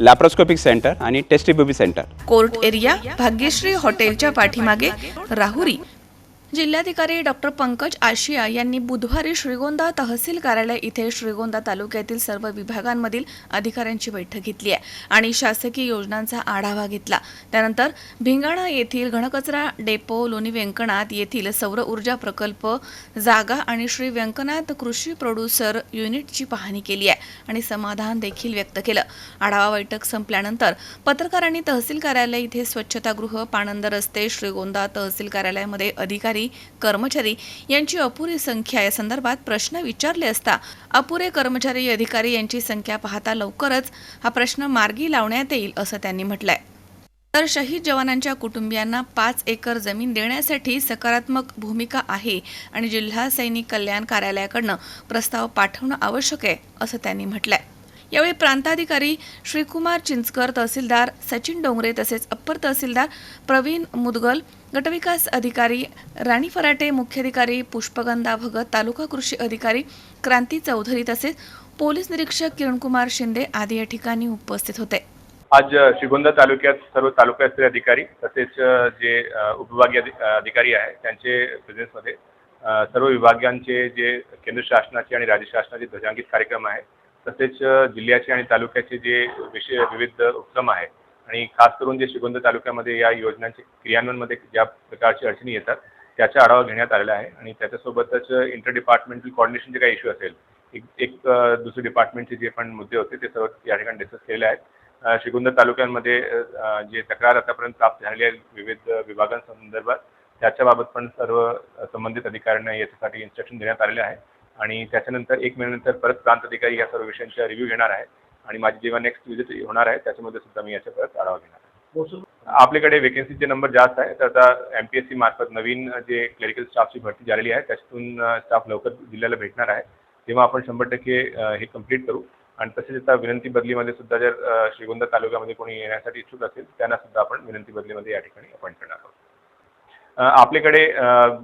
Laparoscopic centre आणि test tube baby centre court area Bhagyashree हॉटेलच्या पाठीमागे राहुरी. जिल्हाधिकारी डॉक्टर पंकज आशिया यांनी बुधवारी श्रीगोंदा तहसील कार्यालय इथे श्रीगोंदा तालुक्यातील सर्व विभागांमधील अधिकाऱ्यांची बैठक घेतली आहे आणि शासकीय योजनांचा आढावा घेतला. त्यानंतर भिंगाणा येथील घनकचरा डेपो लोणी व्यंकनाथ येथील सौर ऊर्जा प्रकल्प जागा आणि श्री व्यंकनाथ कृषी प्रोड्युसर युनिटची पाहणी केली आहे. आणि समाधान देखील व्यक्त केलं. आढावा बैठक संपल्यानंतर पत्रकारांनी तहसील कार्यालय इथे स्वच्छतागृह पाणंद रस्ते श्रीगोंदा तहसील कार्यालयामध्ये अधिकारी कर्मचारी यांची अपुरी संख्या या संदर्भात प्रश्न विचारले असता अपुरे कर्मचारी अधिकारी यांची संख्या पाहता लवकरच हा प्रश्न मार्गी लावण्यात येईल असं त्यांनी म्हटलंय. तर शहीद जवानांच्या कुटुंबियांना पाच एकर जमीन देण्यासाठी सकारात्मक भूमिका आहे आणि जिल्हा सैनिक कल्याण कार्यालयाकडनं प्रस्ताव पाठवणं आवश्यक आहे असं त्यांनी म्हटलंय. यावेळी प्रांताधिकारी श्रीकुमार चिंचकर तहसीलदार सचिन डोंगरे तसेच अप्पर तहसीलदार प्रवीण मुदगल गटविकास अधिकारी राणी फराटे मुख्याधिकारी पुष्पगंधा भगत तालुका कृषी अधिकारी क्रांती चौधरी तसेच पोलीस निरीक्षक किरणकुमार शिंदे आदी या ठिकाणी उपस्थित होते. आज श्रीगोंदा तालुक्यात सर्व तालुकास्तरीय अधिकारी तसेच जे उपविभागीय अधि- अधिकारी आहे त्यांचे प्रेझेन्समध्ये सर्व विभागांचे जे केंद्र शासनाचे आणि राज्य शासनाचे ध्वजांकित कार्यक्रम आहे तसेच जिल्ह्याचे आणि तालुक्याचे जे विषय विविध उपक्रम आहे आणि खास करून जे श्रीगोंदा तालुक्यामध्ये या योजनांचे क्रियान्वयनमध्ये ज्या प्रकारची अडचणी येतात त्याचा आढावा घेण्यात आलेला आहे आणि त्याच्यासोबतच इंटर डिपार्टमेंटल कॉर्डिनेशनचे काही इश्यू असेल एक एक दुसरे डिपार्टमेंटचे जे पण मुद्दे होते ते सर्व या ठिकाणी डिस्कस केलेले आहेत. श्रीगोंदा तालुक्यांमध्ये जे तक्रार आतापर्यंत प्राप्त झालेली आहे विविध विभागांसंदर्भात त्याच्याबाबत पण सर्व संबंधित अधिकाऱ्यांना याच्यासाठी इन्स्ट्रक्शन देण्यात आलेले आहे. आणि त्याच्यानंतर एक महिन्यानंतर परत प्रांत अधिकारी या सर्व विषयांचा रिव्ह्यू घेणार आहे आणि माझी जेव्हा नेक्स्ट विजिट होणार आहे त्याच्यामध्ये सुद्धा मी याच्या परत आढावा घेणार आहे. आपल्याकडे वेकेन्सीचे नंबर जास्त आहे तर आता एम पी एस सी मार्फत नवीन जे क्लरिकल स्टाफची भरती झालेली आहे त्याच्यातून स्टाफ लवकर जिल्ह्याला भेटणार आहे. तेव्हा आपण शंभर टक्के हे कंप्लीट करू. आणि तसेच आता विनंती बदलीमध्ये सुद्धा जर श्रीगोंदा तालुक्यामध्ये कोणी येण्यासाठी इच्छुक असेल त्यांना सुद्धा आपण विनंती बदलीमध्ये या ठिकाणी अपॉइंट करणार आहोत. आपल्याकडे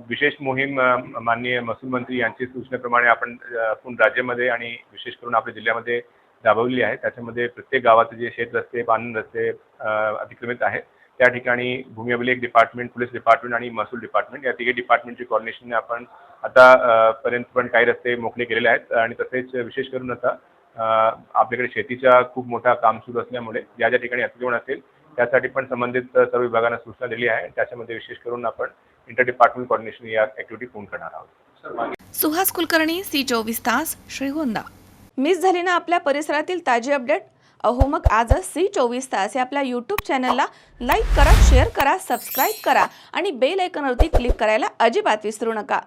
विशेष मोहीम माननीय महसूल मंत्री यांची सूचनेप्रमाणे आपण पूर्ण राज्यामध्ये आणि विशेष करून आपल्या जिल्ह्यामध्ये राबवलेली आहे. त्याच्यामध्ये प्रत्येक गावाचे जे शेत रस्ते बांधण रस्ते अतिक्रमित आहेत. त्या ठिकाणी भूमी अभिलेख डिपार्टमेंट पोलीस डिपार्टमेंट आणि महसूल डिपार्टमेंट या तिघे डिपार्टमेंटची कॉर्डिनेशनने आपण आता पर्यंत पण काही रस्ते मोकळे केलेले आहेत. आणि तसेच विशेष करून आता आपल्याकडे शेतीचा खूप मोठा काम सुरू असल्यामुळे ज्या ज्या ठिकाणी अतिक्रमण असेल त्यासाठी पण संबंधित सर्व विभागांना सूचना दिली आहे. त्याच्यामध्ये विशेष करून आपण इंटर डिपार्टमेंट कॉर्डिनेशन या ॲक्टिव्हिटी पूर्ण करणार आहोत. सुहास कुलकर्णी सी चोवीस तास श्रीगोंदा. मिस झाली ना आपल्या परिसरातील ताजी अपडेट? अहो मग आजच सी चोवीस तास या आपल्या यूट्यूब चॅनलला लाईक करा शेअर करा सबस्क्राईब करा आणि बेल आयकॉनवरती क्लिक करायला अजिबात विसरू नका.